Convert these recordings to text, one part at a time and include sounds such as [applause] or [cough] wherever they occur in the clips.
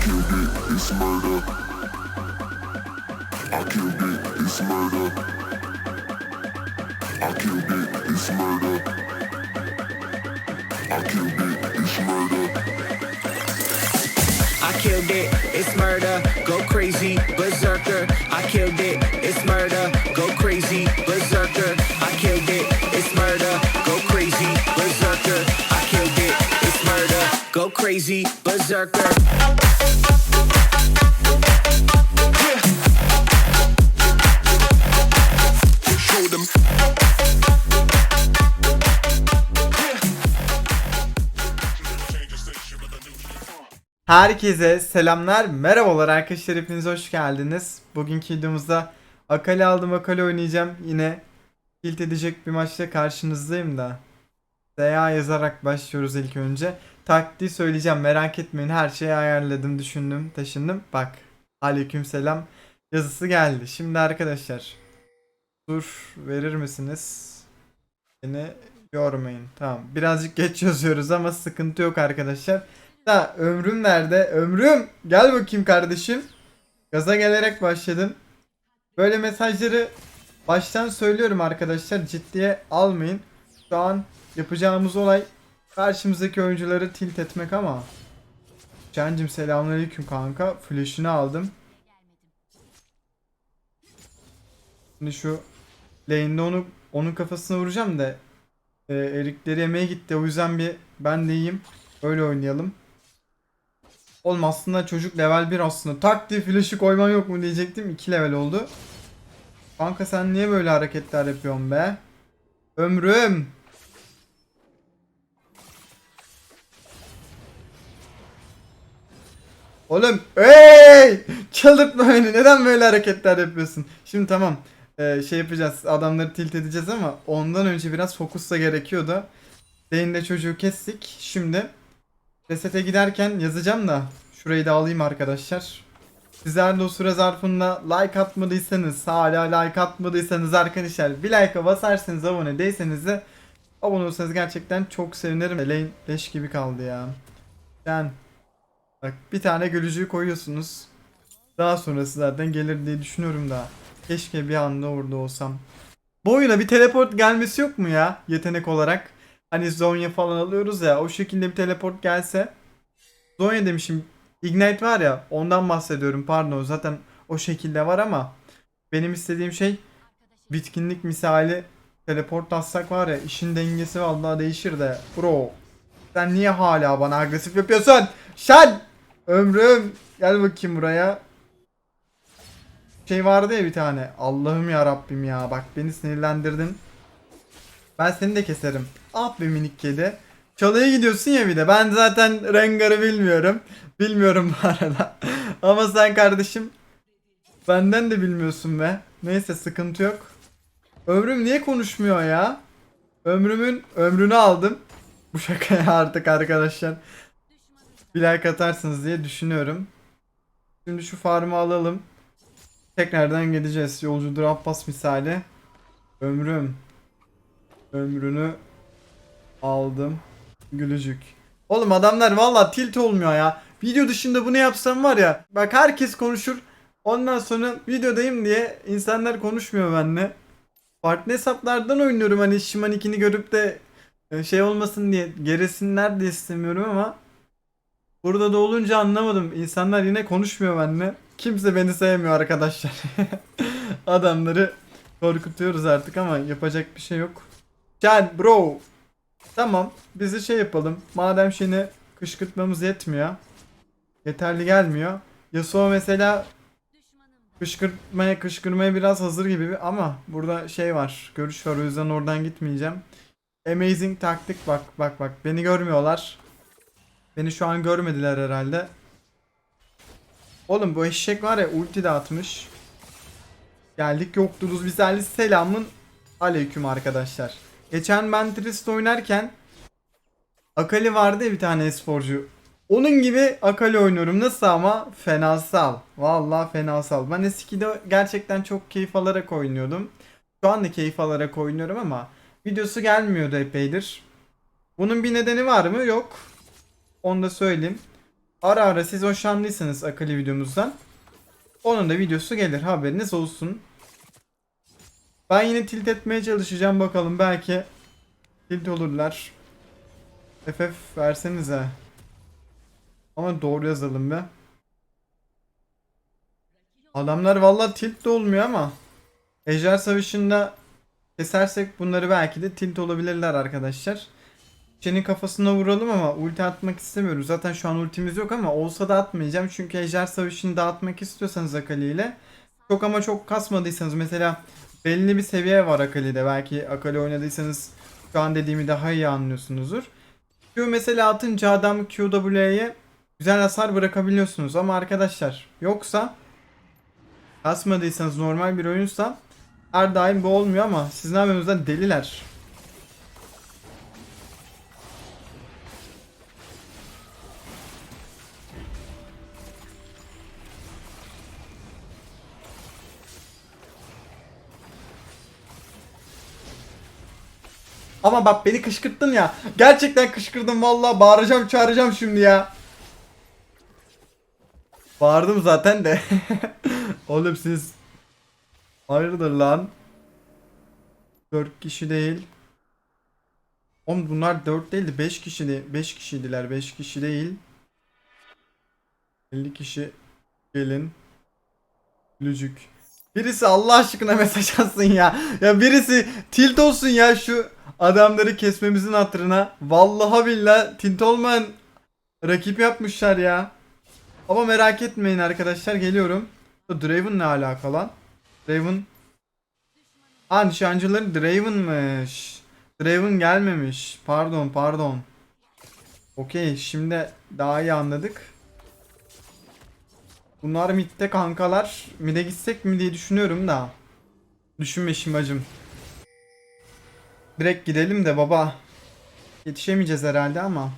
killed it, it's murder. I killed it, it's murder. I killed it, it's murder. I killed it, it's murder. I killed it, it's murder. Go crazy, berserker. I killed it, crazy, berserker. Herkese selamlar, merhabalar arkadaşlar hepiniz hoş geldiniz. Bugünkü videomuzda Akali aldım Akali oynayacağım. Yine tilt edecek bir maçta karşınızdayım da. DA yazarak başlıyoruz ilk önce. Taktiği söyleyeceğim merak etmeyin her şeyi ayarladım düşündüm taşındım. Bak aleyküm selam yazısı geldi. Şimdi arkadaşlar dur verir misiniz? Beni yormayın. Tamam birazcık geç yazıyoruz ama sıkıntı yok arkadaşlar. Da ömrüm nerede? Ömrüm gel bakayım kardeşim. Gaza gelerek başladım. Böyle mesajları baştan söylüyorum arkadaşlar. Ciddiye almayın. Şu an yapacağımız olay karşımızdaki oyuncuları tilt etmek ama. Cancım selamünaleyküm kanka. Flash'ını aldım. Şimdi şu lane'de onu onun kafasına vuracağım da e, erikleri yemeye gitti. O yüzden bir ben de yiyeyim. Öyle oynayalım. Oğlum aslında çocuk level 1 aslında. Tak diye flash'ı koyman yok mu diyecektim. 2 level oldu. Kanka sen niye böyle hareketler yapıyorsun be? Ömrüm. Oğlum ey! Çıldırtma beni. Neden böyle hareketler yapıyorsun? Şimdi tamam. Ee, şey yapacağız. Adamları tilt edeceğiz ama ondan önce biraz fokus da gerekiyordu. Lane'de çocuğu kestik. Şimdi Resete giderken yazacağım da şurayı da alayım arkadaşlar. Sizler de o süre zarfında like atmadıysanız, hala like atmadıysanız arkadaşlar bir like'a basarsanız abone değilseniz de abone olursanız gerçekten çok sevinirim. Lane leş gibi kaldı ya. Yani bak bir tane gülücüğü koyuyorsunuz. Daha sonrası zaten gelir diye düşünüyorum da. Keşke bir anda orada olsam. Bu oyuna bir teleport gelmesi yok mu ya yetenek olarak? Hani Zonya falan alıyoruz ya o şekilde bir teleport gelse. Zonya demişim. Ignite var ya ondan bahsediyorum pardon zaten o şekilde var ama benim istediğim şey bitkinlik misali teleport atsak var ya işin dengesi vallahi değişir de bro sen niye hala bana agresif yapıyorsun? Şan! Ömrüm gel bakayım buraya. Şey vardı ya bir tane. Allah'ım ya Rabbim ya bak beni sinirlendirdin. Ben seni de keserim. Ah be minik kedi. Çalıya gidiyorsun ya bir de. Ben zaten Rengar'ı bilmiyorum. Bilmiyorum bu arada. [laughs] Ama sen kardeşim benden de bilmiyorsun be. Neyse sıkıntı yok. Ömrüm niye konuşmuyor ya? Ömrümün ömrünü aldım. Bu şakaya [laughs] artık arkadaşlar. Bir like atarsınız diye düşünüyorum. Şimdi şu farmı alalım. Tekrardan gideceğiz. Yolcudur Abbas misali. Ömrüm. Ömrünü aldım. Gülücük. Oğlum adamlar valla tilt olmuyor ya. Video dışında bunu yapsam var ya. Bak herkes konuşur. Ondan sonra videodayım diye insanlar konuşmuyor benimle. Farklı hesaplardan oynuyorum hani Şimanik'ini görüp de e, şey olmasın diye geresinler de istemiyorum ama Burada da olunca anlamadım. İnsanlar yine konuşmuyor benimle. Kimse beni sevmiyor arkadaşlar. [laughs] Adamları korkutuyoruz artık ama yapacak bir şey yok. Can bro. Tamam bizi şey yapalım. Madem şimdi kışkırtmamız yetmiyor. Yeterli gelmiyor. Yasuo mesela kışkırtmaya kışkırmaya biraz hazır gibi ama burada şey var. Görüş var o yüzden oradan gitmeyeceğim. Amazing taktik bak bak bak beni görmüyorlar. Beni şu an görmediler herhalde. Oğlum bu eşek var ya ulti de atmış. Geldik yoktunuz bizlerle selamın aleyküm arkadaşlar. Geçen ben Trist oynarken Akali vardı ya bir tane esporcu. Onun gibi Akali oynuyorum. Nasıl ama? Fenasal. Vallahi fenasal. Ben eskide gerçekten çok keyif alarak oynuyordum. Şu anda keyif alarak oynuyorum ama videosu gelmiyordu epeydir. Bunun bir nedeni var mı? Yok. Onu da söyleyeyim. Ara ara siz hoşlandıysanız Akali videomuzdan onun da videosu gelir haberiniz olsun. Ben yine tilt etmeye çalışacağım bakalım belki tilt olurlar. FF versenize. Ama doğru yazalım be. Adamlar valla tilt de olmuyor ama Ejder Savaşı'nda kesersek bunları belki de tilt olabilirler arkadaşlar. Senin kafasına vuralım ama ulti atmak istemiyorum. Zaten şu an ultimiz yok ama olsa da atmayacağım. Çünkü Ejder Savaşı'nı dağıtmak istiyorsanız Akali ile çok ama çok kasmadıysanız mesela belli bir seviye var Akali'de. Belki Akali oynadıysanız şu an dediğimi daha iyi anlıyorsunuzdur. Q mesela atınca adam QW'ye güzel hasar bırakabiliyorsunuz ama arkadaşlar yoksa kasmadıysanız normal bir oyunsa her daim bu olmuyor ama sizin abimizden deliler. Ama bak beni kışkırttın ya. Gerçekten kışkırdın vallahi bağıracağım çağıracağım şimdi ya. Bağırdım zaten de. [laughs] Oğlum siz Hayırdır lan? 4 kişi değil. Oğlum bunlar 4 değildi 5 kişi 5 kişiydiler 5 kişi değil. 50 kişi gelin. Lücük. Birisi Allah aşkına mesaj atsın ya. Ya birisi tilt olsun ya şu adamları kesmemizin hatırına. Vallahi billahi tilt olmayan rakip yapmışlar ya. Ama merak etmeyin arkadaşlar geliyorum. Bu Draven ne alaka lan? Draven Aa nişancıları Draven'mış. Draven gelmemiş. Pardon pardon. Okey şimdi daha iyi anladık. Bunlar midde kankalar. Mid'e gitsek mi diye düşünüyorum da. Düşünme şimacım. Direkt gidelim de baba. Yetişemeyeceğiz herhalde ama.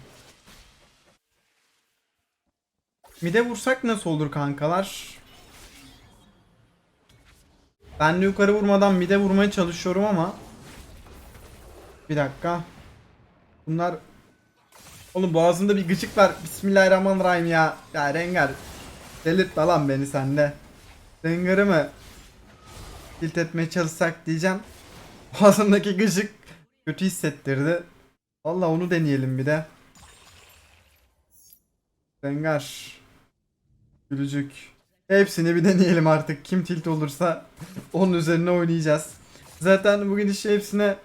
Mid'e vursak nasıl olur kankalar? Ben de yukarı vurmadan mid'e vurmaya çalışıyorum ama. Bir dakika. Bunlar Oğlum boğazımda bir gıcık var. Bismillahirrahmanirrahim ya. Ya Rengar. Delirtme lan beni sende. Rengar'ı mı tilt etmeye çalışsak diyeceğim. [laughs] Boğazımdaki gıcık kötü hissettirdi. Valla onu deneyelim bir de. Rengar. Gülücük. Hepsini bir deneyelim artık. Kim tilt olursa onun üzerine oynayacağız. Zaten bugün işte hepsine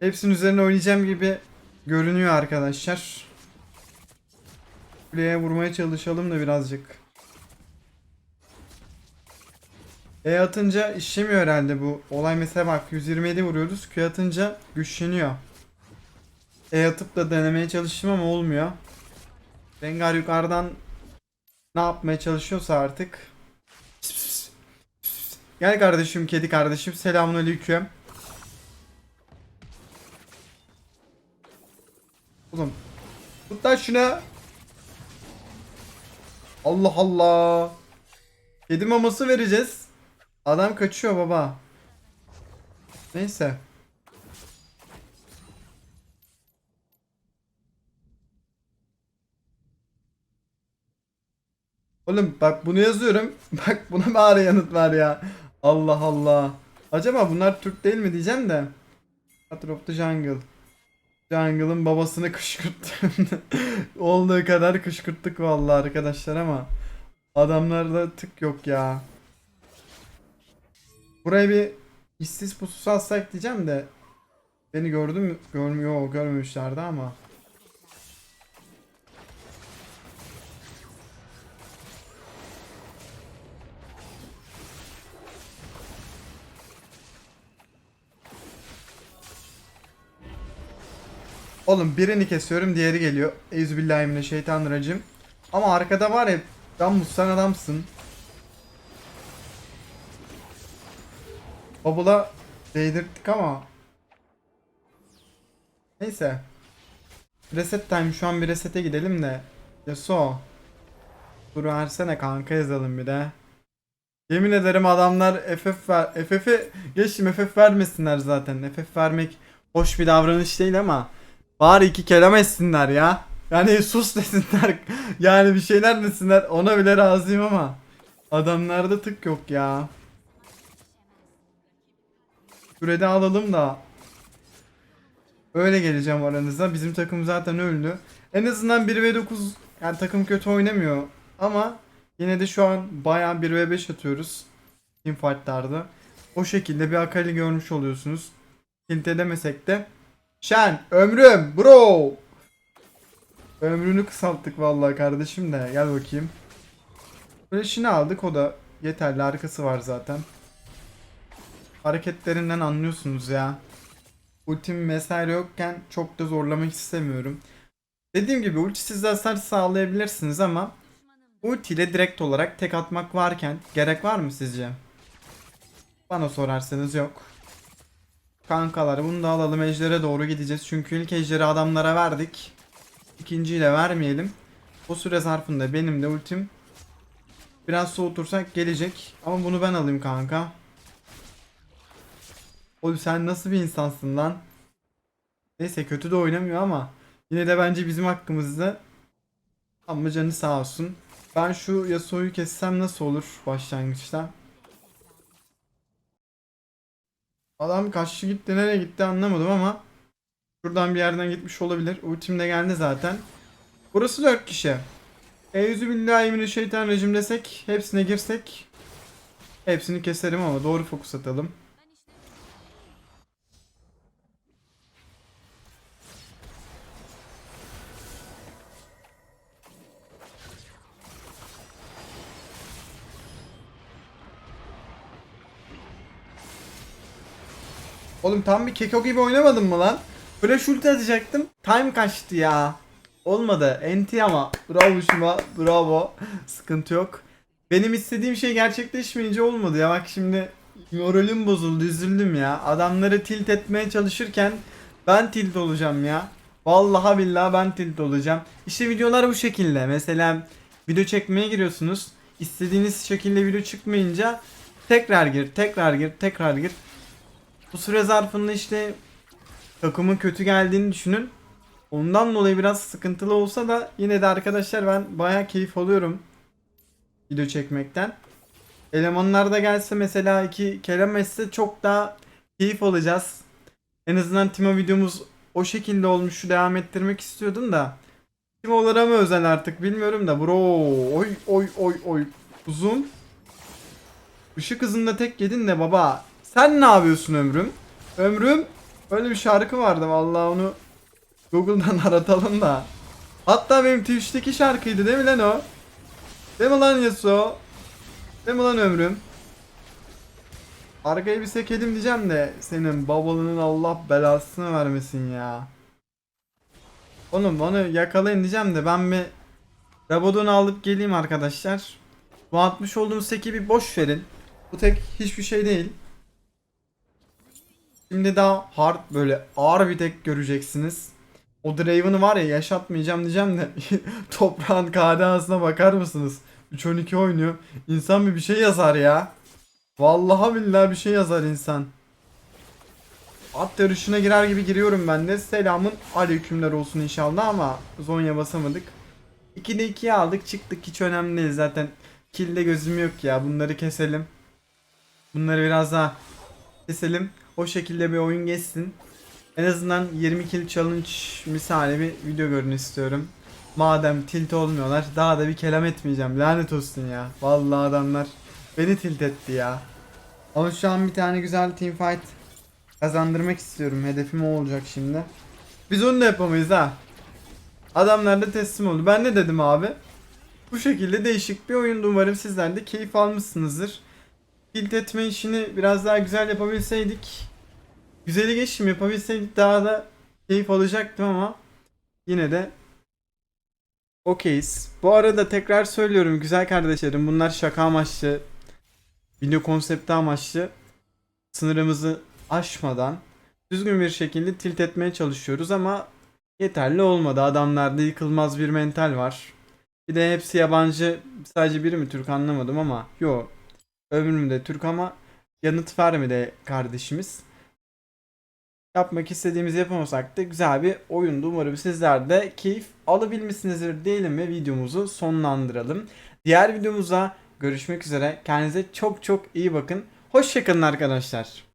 hepsinin üzerine oynayacağım gibi görünüyor arkadaşlar. Kuleye vurmaya çalışalım da birazcık. E atınca işlemiyor herhalde bu. Olay mesela bak 127 vuruyoruz. Q atınca güçleniyor. E atıp da denemeye çalıştım ama olmuyor. Rengar yukarıdan ne yapmaya çalışıyorsa artık. Gel kardeşim kedi kardeşim selamünaleyküm. Oğlum tut lan şunu. Allah Allah. Kedi maması vereceğiz. Adam kaçıyor baba. Neyse. Oğlum bak bunu yazıyorum. [laughs] Bak buna bari yanıt var ya. Allah Allah. Acaba bunlar Türk değil mi diyeceğim de. Father of the Jungle. Jungle'ın babasını kışkırttım. [laughs] Olduğu kadar kışkırttık vallahi arkadaşlar ama. Adamlarda tık yok ya. Buraya bir işsiz pususu alsak diyeceğim de. Beni gördü mü? Görmüyor, görmemişlerdi ama. Oğlum birini kesiyorum diğeri geliyor. Euzubillahimineşşeytanirracim. Ama arkada var ya Ramus sen adamsın. Bubble'a değdirttik ama. Neyse. Reset time şu an bir resete gidelim de. Yasuo. Dur versene kanka yazalım bir de. Yemin ederim adamlar FF ver FF'i geçtim FF vermesinler zaten. FF vermek hoş bir davranış değil ama bari iki kelam etsinler ya. Yani [laughs] sus desinler. Yani bir şeyler desinler. Ona bile razıyım ama. Adamlarda tık yok ya. Sürede alalım da. Öyle geleceğim aranıza. Bizim takım zaten öldü. En azından 1v9 yani takım kötü oynamıyor. Ama yine de şu an bayağı 1v5 atıyoruz. Teamfight'larda. O şekilde bir Akali görmüş oluyorsunuz. Tilt edemesek de. Şen, ömrüm, bro. Ömrünü kısalttık vallahi kardeşim de. Gel bakayım. Flash'ini aldık o da yeterli arkası var zaten. Hareketlerinden anlıyorsunuz ya. Ultim vesaire yokken çok da zorlamak istemiyorum. Dediğim gibi ultisiz hasar sağlayabilirsiniz ama ulti ile direkt olarak tek atmak varken gerek var mı sizce? Bana sorarsanız yok. Kankalar bunu da alalım ejdere doğru gideceğiz. Çünkü ilk ejderi adamlara verdik. İkinciyi de vermeyelim. O süre zarfında benim de ultim biraz soğutursak gelecek. Ama bunu ben alayım kanka. Oğlum sen nasıl bir insansın lan? Neyse kötü de oynamıyor ama yine de bence bizim hakkımızda. Ama canı sağ olsun. Ben şu Yasuo'yu kessem nasıl olur başlangıçta? Adam kaçtı gitti nereye gitti anlamadım ama Şuradan bir yerden gitmiş olabilir. Ultim geldi zaten. Burası 4 kişi. Eyyüzü billahi mineşşeytanirracim desek hepsine girsek hepsini keserim ama doğru fokus atalım. Oğlum tam bir keko gibi oynamadım mı lan? Flash ulti atacaktım. Time kaçtı ya. Olmadı. NT ama. Bravo şuma. Bravo. Sıkıntı yok. Benim istediğim şey gerçekleşmeyince olmadı ya. Bak şimdi moralim bozuldu. Üzüldüm ya. Adamları tilt etmeye çalışırken ben tilt olacağım ya. Vallahi billahi ben tilt olacağım. İşte videolar bu şekilde. Mesela video çekmeye giriyorsunuz. İstediğiniz şekilde video çıkmayınca tekrar gir, tekrar gir, tekrar gir. Bu süre zarfında işte takımın kötü geldiğini düşünün. Ondan dolayı biraz sıkıntılı olsa da yine de arkadaşlar ben baya keyif alıyorum video çekmekten. Elemanlar da gelse mesela iki kelam etse çok daha keyif alacağız. En azından Timo videomuz o şekilde olmuşu devam ettirmek istiyordum da. Timo'lara mı özel artık bilmiyorum da bro. Oy oy oy oy. Uzun. Işık hızında tek yedin de baba. Sen ne yapıyorsun ömrüm? Ömrüm Öyle bir şarkı vardı vallahi onu Google'dan [laughs] aratalım da. Hatta benim Twitch'teki şarkıydı değil mi lan o? Değil mi lan Yasuo? Değil mi lan ömrüm? Arkayı bir sekelim diyeceğim de senin babalının Allah belasını vermesin ya. Oğlum onu yakalayın diyeceğim de ben bir Rabadon'u alıp geleyim arkadaşlar. Bu atmış olduğumuz seki bir boş verin. Bu tek hiçbir şey değil. Şimdi daha hard böyle ağır bir tek göreceksiniz. O Draven'ı var ya yaşatmayacağım diyeceğim de [laughs] toprağın KDA'sına bakar mısınız? 3-12 oynuyor. İnsan bir bir şey yazar ya. Vallahi billahi bir şey yazar insan. At yarışına girer gibi giriyorum ben de. Selamın aleykümler olsun inşallah ama Zonya basamadık. 2'de 2'ye aldık çıktık hiç önemli değil zaten. Kill'de gözüm yok ya bunları keselim. Bunları biraz daha keselim. O şekilde bir oyun geçsin. En azından 20 kill challenge misali bir video görün istiyorum. Madem tilt olmuyorlar daha da bir kelam etmeyeceğim. Lanet olsun ya. Vallahi adamlar beni tilt etti ya. Ama şu an bir tane güzel team fight kazandırmak istiyorum. Hedefim o olacak şimdi. Biz onu da yapamayız ha. Adamlar da teslim oldu. Ben ne dedim abi? Bu şekilde değişik bir oyundu. Umarım sizler de keyif almışsınızdır. Tilt etme işini biraz daha güzel yapabilseydik güzeli geçim yapabilseydik daha da keyif alacaktım ama yine de okeyiz. Bu arada tekrar söylüyorum güzel kardeşlerim bunlar şaka amaçlı video konsepti amaçlı sınırımızı aşmadan düzgün bir şekilde tilt etmeye çalışıyoruz ama yeterli olmadı. Adamlarda yıkılmaz bir mental var. Bir de hepsi yabancı sadece biri mi Türk anlamadım ama yok ömrümde Türk ama yanıt vermedi kardeşimiz. yapmak istediğimizi yapamasak da güzel bir oyundu. Umarım sizler de keyif alabilmişsinizdir diyelim ve videomuzu sonlandıralım. Diğer videomuzda görüşmek üzere. Kendinize çok çok iyi bakın. Hoşçakalın arkadaşlar.